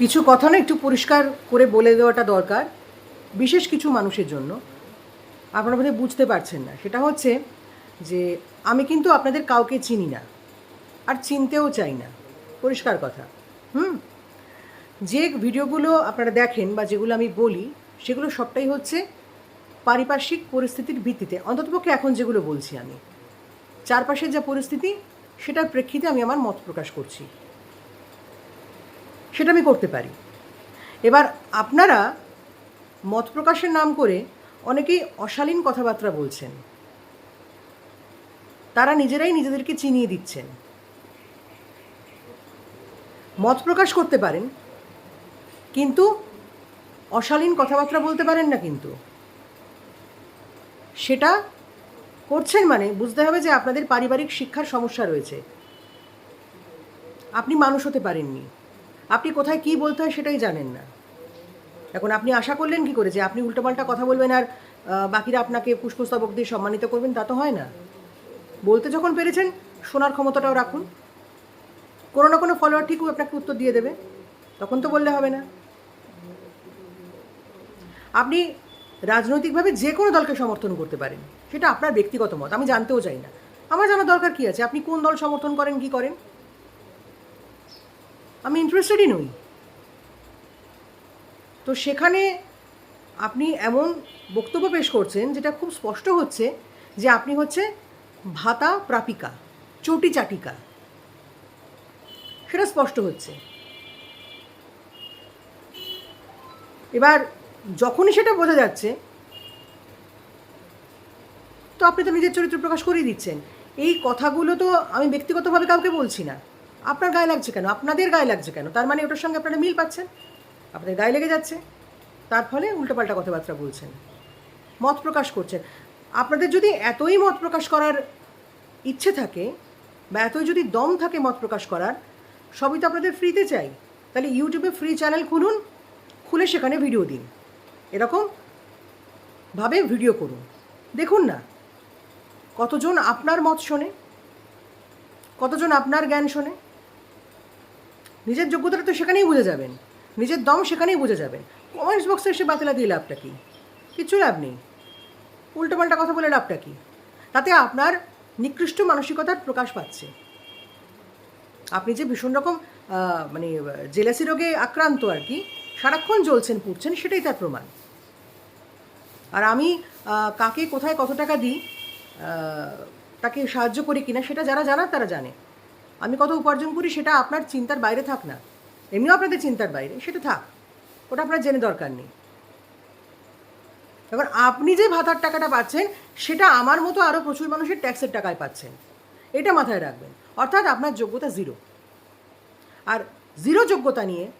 কিছু কথা না একটু পরিষ্কার করে বলে দেওয়াটা দরকার, বিশেষ কিছু মানুষের জন্য। আপনারা বোধহয় বুঝতে পারছেন না। সেটা হচ্ছে যে আমি কিন্তু আপনাদের কাউকে চিনি না, আর চিনতেও চাই না। পরিষ্কার কথা। হুম? যে ভিডিওগুলো আপনারা দেখেন বা যেগুলো আমি বলি, সেগুলো সবটাই হচ্ছে পারিপার্শ্বিক পরিস্থিতির ভিত্তিতে। অন্ততপক্ষে এখন যেগুলো বলছি আমি। চারপাশের যা পরিস্থিতি, সেটার প্রেক্ষিতে আমি আমার মত প্রকাশ করছি। সেটা আমি করতে পারি। এবার আপনারা মত প্রকাশের নাম করে অনেকেই অশালীন কথাবার্তা বলছেন। তারা নিজেরাই নিজেদেরকে চিনিয়ে দিচ্ছেন। মত প্রকাশ করতে পারেন, কিন্তু অশালীন কথাবার্তা বলতে পারেন না কিন্তু। সেটা করছেন মানে বুঝতে হবে যে আপনাদের পারিবারিক শিক্ষার সমস্যা রয়েছে। আপনি মানুষ হতে পারেননি। আপনি কোথায় কি বলতে হয় সেটাই জানেন না। এখন আপনি আশা করলেন কি করে যে আপনি উল্টোপাল্টা কথা বলবেন আর বাকিরা আপনাকে পুষ্পস্তবক দিয়ে সম্মানিত করবেন? তা তো হয় না। বলতে যখন পেরেছেন, শোনার ক্ষমতাটাও রাখুন। কোনো না কোনো ফলোয়ার ঠিকও আপনাকে উত্তর দিয়ে দেবে। তখন তো বললে হবে না। আপনি রাজনৈতিকভাবে যে কোনো দলকে সমর্থন করতে পারেন। সেটা আপনার ব্যক্তিগত মত, আমি জানতেও চাই না। আমার জানার দরকার কি আছে? আপনি কোন দল সমর্থন করেন, কি করেন? আমি ইন্টারেস্টেডই নই। তো সেখানে আপনি এমন বক্তব্য পেশ করছেন যেটা খুব স্পষ্ট হচ্ছে যে আপনি হচ্ছে ভাতা প্রাপিকা, চটি চাটিকা। সেটা স্পষ্ট হচ্ছে। এবার যখনই সেটা বোঝা যাচ্ছে, তো আপনি তো নিজের চরিত্র প্রকাশ করেই দিচ্ছেন। এই কথাগুলো তো আমি ব্যক্তিগতভাবে কাউকে বলছি না। আপনার গায়ে লাগছে কেন? আপনাদের গায়ে লাগছে কেন? তার মানে ওটার সঙ্গে আপনারা মিল পাচ্ছেন? আপনাদের গায়ে লেগে যাচ্ছে? তার ফলে উল্টোপাল্টা কথাবার্তা বলছেন। মত প্রকাশ করছেন। আপনাদের যদি এতই মত প্রকাশ করার ইচ্ছে থাকে বা এতই যদি দম থাকে মত প্রকাশ করার, সবই তো আপনাদের ফ্রিতে চাই। তাহলে ইউটিউবে ফ্রি চ্যানেল খুলুন, খুলে সেখানে ভিডিও দিন। এরকম ভাবে ভিডিও করুন। দেখুন না, কতজন আপনার মত শোনে, কতজন আপনার জ্ঞান শোনে নিজের যোগ্যতাটা তো সেখানেই বুঝে যাবেন। নিজের দম সেখানেই বুঝে যাবেন। কমেন্টস বক্সে এসে বাতিলা দিয়ে লাভটা কি? কিচ্ছু লাভ নেই। উল্টোপাল্টা কথা বলে লাভটা কি? তাতে আপনার নিকৃষ্ট মানসিকতার প্রকাশ পাচ্ছে। আপনি যে ভীষণ রকম মানে জেলাসি রোগে আক্রান্ত আর কি, সারাক্ষণ জ্বলছেন, পুড়ছেন, সেটাই তার প্রমাণ। আর আমি কাকে কোথায় কত টাকা দিই তাকে সাহায্য করি কিনা, সেটা যারা জানার, তারা জানে। আমি কত উপার্জন করি সেটা আপনার চিন্তার বাইরে থাক না। এমনিও আপনাদের চিন্তার বাইরে, সেটা থাক। ওটা আপনার জেনে দরকার নেই। এবার আপনি যে ভাতার টাকাটা পাচ্ছেন, সেটা আমার মতো আরও প্রচুর মানুষের ট্যাক্সের টাকায় পাচ্ছেন। এটা মাথায় রাখবেন। অর্থাৎ আপনার যোগ্যতা জিরো আর জিরো যোগ্যতা নিয়ে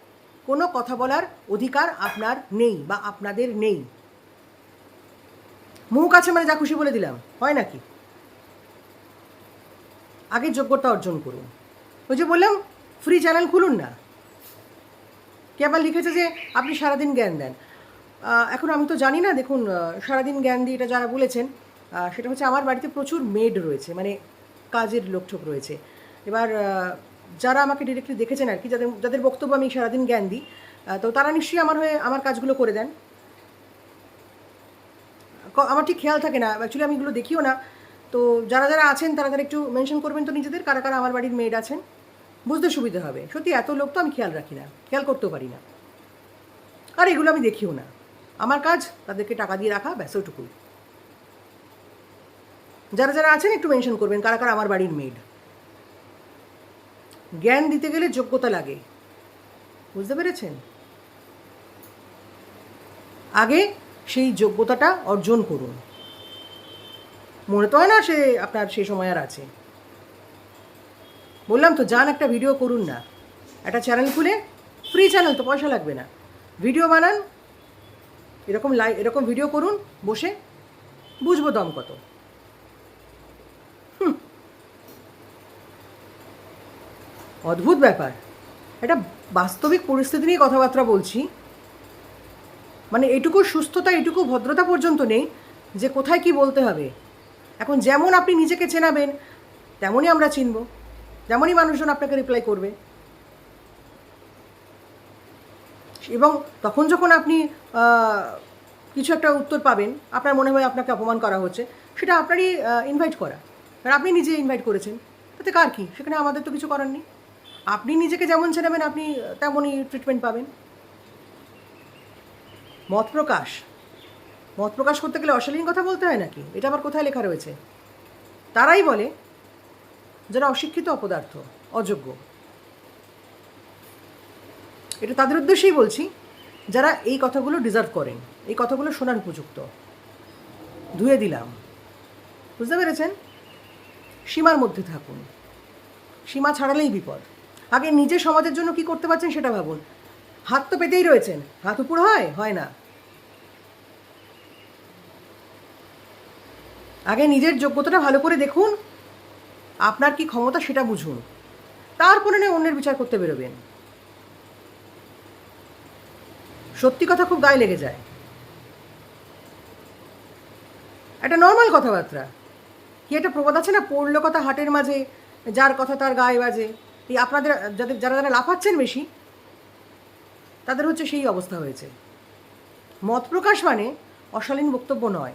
কোনো কথা বলার অধিকার আপনার নেই বা আপনাদের নেই। মুখ আছে মানে যা খুশি বলে দিলাম, হয় নাকি? আগে যোগ্যতা অর্জন করুন। ওই যে বললাম ফ্রি চ্যানেল খুলুন না। কে আবার লিখেছে যে, আপনি সারাদিন জ্ঞান দেন। এখন আমি তো জানি না, দেখুন সারাদিন জ্ঞান দিয়ে এটা যারা বলেছেন সেটা হচ্ছে আমার বাড়িতে প্রচুর মেড রয়েছে মানে কাজের লোকঠোক রয়েছে। এবার যারা আমাকে ডিরেক্টলি দেখেছেন আর কি, যাদের যাদের বক্তব্য আমি সারাদিন জ্ঞান দিই তো তারা নিশ্চয়ই আমার হয়ে আমার কাজগুলো করে দেন। আমার ঠিক খেয়াল থাকে না অ্যাকচুয়ালি আমি এগুলো দেখিও না। তো যারা যারা আছেন, তারা তারা একটু মেনশন করবেন তো নিজেদের, কারা কারা আমার বাড়ির মেয়েড আছেন। বুঝতে সুবিধা হবে। সত্যি এত লোক তো আমি খেয়াল রাখি না, খেয়াল করতেও পারি না। আর এগুলো আমি দেখিও না। আমার কাজ, তাদেরকে টাকা দিয়ে রাখা, ব্যাস যারা যারা আছেন, একটু মেনশন করবেন কারা কারা আমার বাড়ির মেড জ্ঞান দিতে গেলে যোগ্যতা লাগে। বুঝতে পেরেছেন? আগে সেই যোগ্যতাটা অর্জন করুন। মনে তো হয় না সে আপনার সে সময় আর আছে। বললাম তো, যান একটা ভিডিও করুন না। একটা চ্যানেল খুলে ফ্রি চ্যানেল তো পয়সা লাগবে না। ভিডিও বানান, এরকম লাই, এরকম ভিডিও করুন, বসে বুঝব দম কত। অদ্ভুত ব্যাপার। একটা বাস্তবিক পরিস্থিতি নিয়ে কথাবার্তা বলছি। মানে এটুকু সুস্থতা, এটুকু ভদ্রতা পর্যন্ত নেই যে কোথায় কি বলতে হবে। এখন যেমন আপনি নিজেকে চেনাবেন, তেমনই আমরা চিনব। তেমনই মানুষজন আপনাকে রিপ্লাই করবে। এবং তখন যখন আপনি কিছু একটা উত্তর পাবেন, আপনার মনে হয় আপনাকে অপমান করা হচ্ছে, সেটা আপনারই ইনভাইট করা। কারণ আপনি নিজে ইনভাইট করেছেন। তাতে কার কি? সেখানে আমাদের তো কিছু করার নেই। আপনি নিজেকে যেমন চেনাবেন, আপনি তেমনই ট্রিটমেন্ট পাবেন। মত প্রকাশ। মত প্রকাশ করতে গেলে অশালীন কথা বলতে হয় নাকি? এটা আবার কোথায় লেখা রয়েছে? তারাই বলে যারা অশিক্ষিত অপদার্থ, অযোগ্য। এটা তাদের উদ্দেশ্যেই বলছি, যারা এই কথাগুলো ডিজার্ভ করেন, এই কথাগুলো শোনার উপযুক্ত। ধুয়ে দিলাম। বুঝতে পেরেছেন? সীমার মধ্যে থাকুন। সীমা ছাড়ালেই বিপদ। আগে নিজে সমাজের জন্য কি করতে পারছেন সেটা ভাবুন। হাত তো পেতেই রয়েছেন। হাত উপর হয়? হয় না। আগে নিজের যোগ্যতাটা ভালো করে দেখুন। আপনার কি ক্ষমতা সেটা বুঝুন। তারপরে না অন্যের বিচার করতে বেরোবেন। সত্যি কথা খুব গায়ে লেগে যায়। একটা নর্মাল কথাবার্তা। কি একটা প্রবাদ আছে না? পড়ল কথা হাটের মাঝে, যার কথা তার গায়ে বাজে। এই আপনাদের, যাদের, যারা যারা লাফাচ্ছেন বেশি, তাদের হচ্ছে সেই অবস্থা হয়েছে। মত প্রকাশ মানে অশালীন বক্তব্য নয়।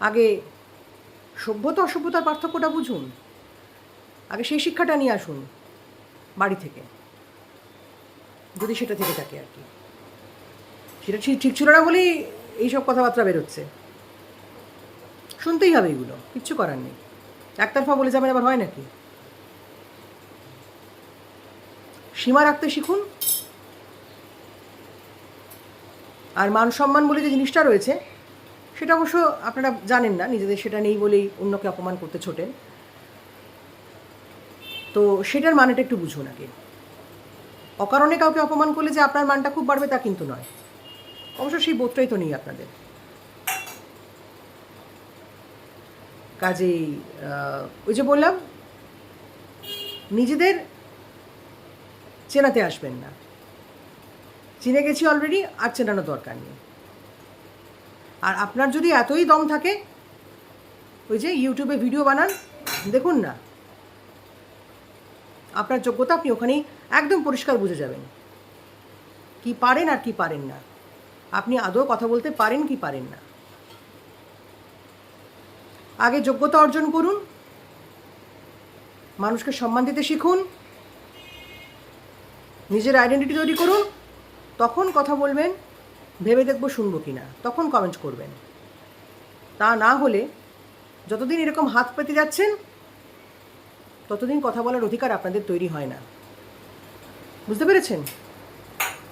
আগে সভ্যতা অসভ্যতার পার্থক্যটা বুঝুন। আগে সেই শিক্ষাটা নিয়ে আসুন বাড়ি থেকে। যদি সেটা থেকে থাকে আর কি। সেটা ঠিক ছিল না বলেই এইসব কথাবার্তা বেরোচ্ছে। শুনতেই হবে এগুলো, কিচ্ছু করার নেই। একতরফা বলে যাবেন আবার হয় নাকি? সীমা রাখতে শিখুন। আর মান সম্মান বলে যে জিনিসটা রয়েছে সেটা অবশ্য আপনারা জানেন না, নিজেদের সেটা নেই বলেই অন্যকে অপমান করতে ছোটেন। তো সেটার মানেটা একটু বুঝুন আগে। অকারণে কাউকে অপমান করলে যে আপনার মানটা খুব বাড়বে তা কিন্তু নয়। অবশ্য সেই বোধটাই তো নেই আপনাদের। কাজেই ওই যে বললাম, নিজেদের চেনাতে আসবেন না। চিনে গেছি অলরেডি আর চেনানো দরকার নেই। আর আপনার যদি এতই দম থাকে, ওই যে ইউটিউবে ভিডিও বানান, দেখুন না। আপনার যোগ্যতা আপনি ওখানেই একদম পরিষ্কার বুঝে যাবেন। কি পারেন আর কি পারেন না। আপনি আদৌ কথা বলতে পারেন কি পারেন না। আগে যোগ্যতা অর্জন করুন। মানুষকে সম্মান দিতে শিখুন। নিজের আইডেন্টিটি তৈরি করুন। তখন কথা বলবেন। ভেবে দেখব শুনব কি না তখন কমেন্ট করবেন। তা না হলে যতদিন এরকম হাত পেতে যাচ্ছেন, ততদিন কথা বলার অধিকার আপনাদের তৈরি হয় না। বুঝতে পেরেছেন?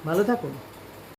ভালো থাকুন।